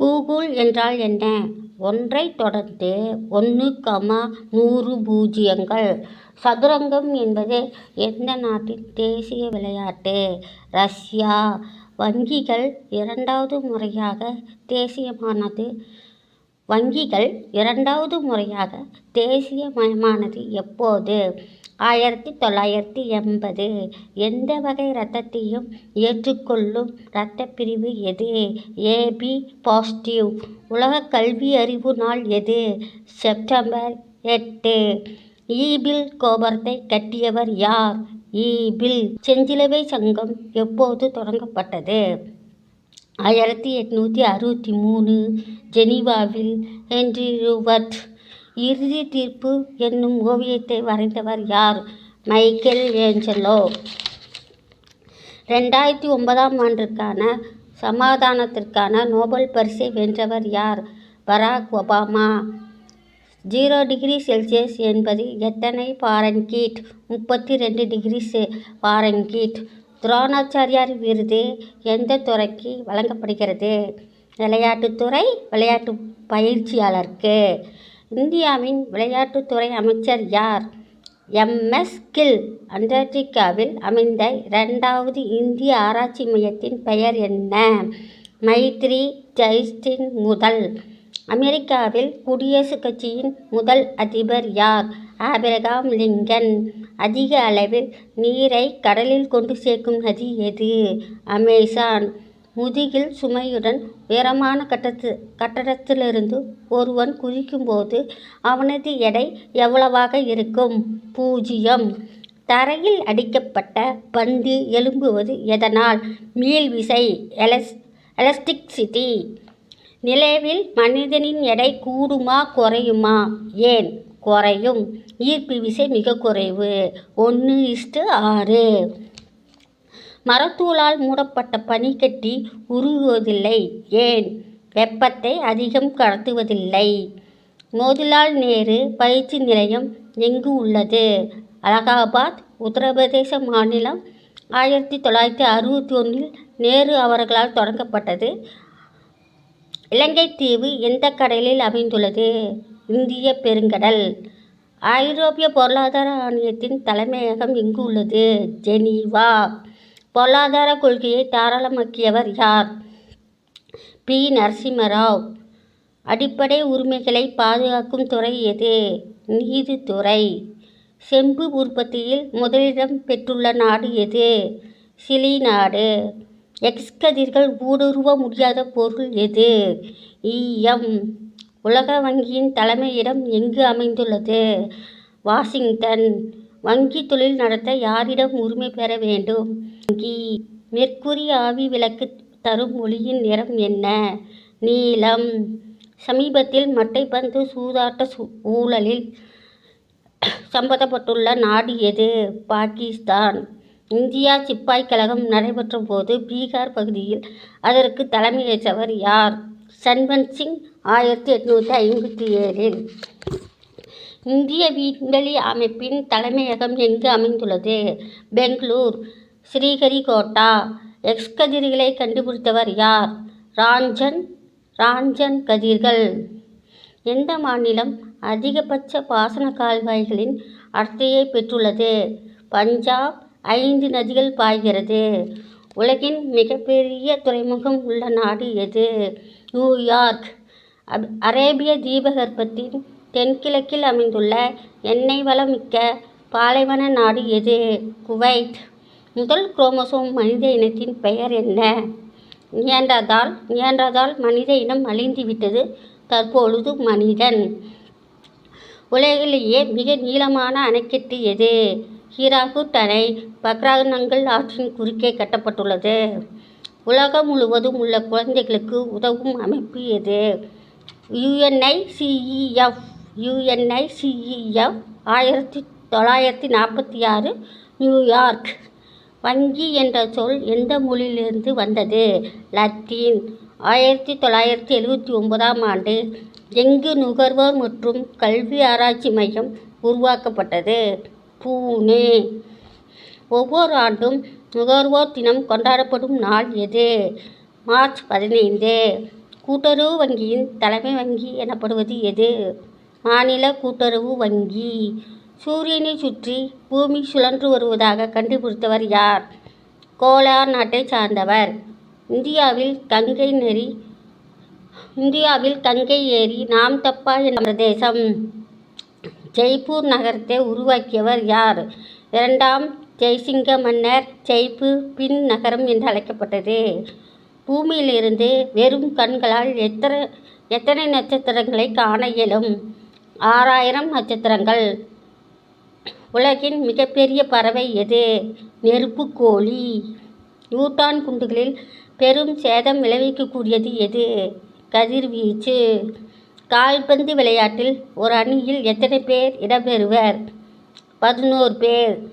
Google என்றால் என்ன? ஒன்றைத் தொடர்ந்து ஒன்று கமா நூறு பூஜ்ஜியங்கள். சதுரங்கம் என்பது எந்த நாட்டின் தேசிய விளையாட்டு? ரஷ்யா. வங்கிகள் இரண்டாவது முறையாக தேசியமானது வங்கிகள் இரண்டாவது முறையாக தேசியமயமானது எப்போது? ஆயிரத்தி தொள்ளாயிரத்தி எண்பது. எந்த வகை இரத்தத்தையும் ஏற்றுக்கொள்ளும் இரத்த பிரிவு எது? AB positive. உலக கல்வியறிவு நாள் எது? செப்டம்பர் எட்டு. ஈபில் கோபுரத்தை கட்டியவர் யார்? ஈபில் செஞ்சிலவை சங்கம் எப்போது தொடங்கப்பட்டது? ஆயிரத்தி எட்நூற்றி அறுபத்தி மூணு ஜெனீவாவில். ஹென்றி ரூபர்ட் இறுதி தீர்ப்பு என்னும் ஓவியத்தை வரைந்தவர் யார்? Michelangelo. ரெண்டாயிரத்தி ஒன்பதாம் ஆண்டிற்கான சமாதானத்திற்கான நோபல் பரிசை வென்றவர் யார்? Barack Obama. Zero degree Celsius என்பது எத்தனை பாரன்கீட்? முப்பத்திரண்டு டிகிரி செ பாரன்கீட். துரோணாச்சாரியார் விருது எந்த துறைக்கு வழங்கப்படுகிறது? விளையாட்டுத்துறை விளையாட்டு பயிற்சியாளருக்கு. இந்தியாவின் விளையாட்டுத்துறை அமைச்சர் யார்? எம்எஸ் கில். அண்டார்டிகாவில் அமைந்த இரண்டாவது இந்திய ஆராய்ச்சி மையத்தின் பெயர் என்ன? மைத்ரி ஜெய்ஸ்டின் முதல். அமெரிக்காவில் குடியரசுக் கட்சியின் முதல் அதிபர் யார்? Abraham Lincoln. அதிக அளவில் நீரை கடலில் கொண்டு சேர்க்கும் நதி எது? அமேசான். முதுகில் சுமையுடன் உயரமான கட்டடத்திலிருந்து ஒருவன் குதிக்கும்போது அவனது எடை எவ்வளவாக இருக்கும்? பூஜ்ஜியம். தரையில் அடிக்கப்பட்ட பந்து எழும்புவது எதனால்? மீள்விசை. எலஸ்டிக்சிட்டி நிலவில் மனிதனின் எடை கூடுமா குறையுமா? ஏன் குறையும்? ஈர்ப்பு விசை மிக குறைவு. ஒன்று இஷ்டு ஆறு. மரத்தூளால் மூடப்பட்ட பனிக்கட்டி உருகுவதில்லை. ஏன்? வெப்பத்தை அதிகம் கடத்துவதில்லை. மோதிலால் நேரு பயிற்சி நிலையம் எங்கு உள்ளது? அலகாபாத். உத்தரப்பிரதேச மாநிலம் ஆயிரத்தி தொள்ளாயிரத்தி அறுபத்தி ஒன்றில் நேரு அவர்களால் தொடங்கப்பட்டது. இலங்கை தீவு எந்த கடலில் அமைந்துள்ளது? இந்திய பெருங்கடல். ஐரோப்பிய பொருளாதார ஆணையத்தின் தலைமையகம் எங்கு உள்ளது? ஜெனீவா. பொருளாதார கொள்கையை தாராளமாக்கியவர் யார்? பி. நரசிம்மராவ். அடிப்படை உரிமைகளை பாதுகாக்கும் துறை எது? நீதித்துறை. செம்பு உற்பத்தியில் முதலிடம் பெற்றுள்ள நாடு எது? சிலி நாடு. எக்ஸ் கதிர்கள் ஊடுருவ முடியாத பொருள் எது? ஈயம். உலக வங்கியின் தலைமையிடம் எங்கு அமைந்துள்ளது? வாஷிங்டன். வங்கித் தொழில் நடத்த யாரிடம் உரிமை பெற வேண்டும்? வங்கி. மெர்க்குரி ஆவி விளக்கு தரும் ஒளியின் நிறம் என்ன? நீலம். சமீபத்தில் மட்டைப்பந்து சூதாட்ட ஊழலில் சம்பந்தப்பட்டுள்ள நாடு எது? பாகிஸ்தான். இந்தியா சிப்பாய் கழகம் நடைபெற்ற போது பீகார் பகுதியில் அதற்கு தலைமையேற்றவர் யார்? சன்வந்த் சிங். ஆயிரத்தி எட்நூற்றி ஐம்பத்தி ஏழில். இந்திய விண்வெளி அமைப்பின் தலைமையகம் எங்கு அமைந்துள்ளது? பெங்களூர். ஸ்ரீஹரிகோட்டா. எக்ஸ்கதிர்களை கண்டுபிடித்தவர் யார்? ராஞ்சன். ராஞ்சன் கதிர்கள். எந்த மாநிலம் அதிகபட்ச பாசன கால்வாய்களின் அடர்த்தியை பெற்றுள்ளது? பஞ்சாப். ஐந்து நதிகள் பாய்கிறது. உலகின் மிகப்பெரிய துறைமுகம் உள்ள நாடு எது? நியூயார்க். அரேபிய தீபகற்பத்தின் தென்கிழக்கில் அமைந்துள்ள எண்ணெய் வளம் மிக்க பாலைவன நாடு எது? குவைத். முதல் குரோமோசோம் மனித இனத்தின் பெயர் என்ன? நியாண்டர்தால். நியாண்டர்தால் மனித இனம் அழிந்து விட்டது தற்பொழுது மனிதன். உலகிலேயே மிக நீளமான அணைக்கட்டு எது? ஹிராகுட் அணை பக்ரானங்கல் ஆற்றின் குறுக்கே கட்டப்பட்டுள்ளது. உலகம் முழுவதும் உள்ள குழந்தைகளுக்கு உதவும் அமைப்பு எது? யு. சிஇஎஃப் ஐ. சிஇஎஃப் ஆயிரத்தி தொள்ளாயிரத்தி நாற்பத்தி ஆறு நியூயார்க். வங்கி என்ற சொல் எந்த மொழியிலிருந்து வந்தது? லத்தீன். ஆயிரத்தி தொள்ளாயிரத்தி எழுபத்தி ஒன்பதாம் ஆண்டு எங்கு நுகர்வோர் மற்றும் கல்வி ஆராய்ச்சி மையம் உருவாக்கப்பட்டது? பூனே ஒவ்வொரு ஆண்டும் நுகர்வோர் தினம் கொண்டாடப்படும் நாள் எது? மார்ச் பதினைந்து. கூட்டுறவு வங்கியின் தலைமை வங்கி எனப்படுவது எது? மாநில கூட்டுறவு வங்கி. சூரியனை சுற்றி பூமி சுழன்று வருவதாக கண்டுபிடித்தவர் யார்? கோலார் நாட்டை சார்ந்தவர். இந்தியாவில் கங்கை நெறி இந்தியாவில் கங்கை ஏரி நாம்தப்பா என்ற பிரதேசம். ஜெய்ப்பூர் நகரத்தை உருவாக்கியவர் யார்? இரண்டாம் ஜெய்சிங்க மன்னர் ஜெய்ப்பூர் பின் நகரம் என்று அழைக்கப்பட்டது. பூமியிலிருந்து வெறும் கண்களால் எத்தனை எத்தனை நட்சத்திரங்களை காண இயலும்? ஆறாயிரம் நட்சத்திரங்கள். உலகின் மிகப்பெரிய பறவை எது? நெருப்புக்கோழி நியூட்டான் குண்டுகளில் பெரும் சேதம் விளைவிக்கக்கூடியது எது? கதிர்வீச்சு. கால்பந்து விளையாட்டில் ஒரு அணியில் எத்தனை பேர் இடம்பெறுவர்? பதினோரு பேர்.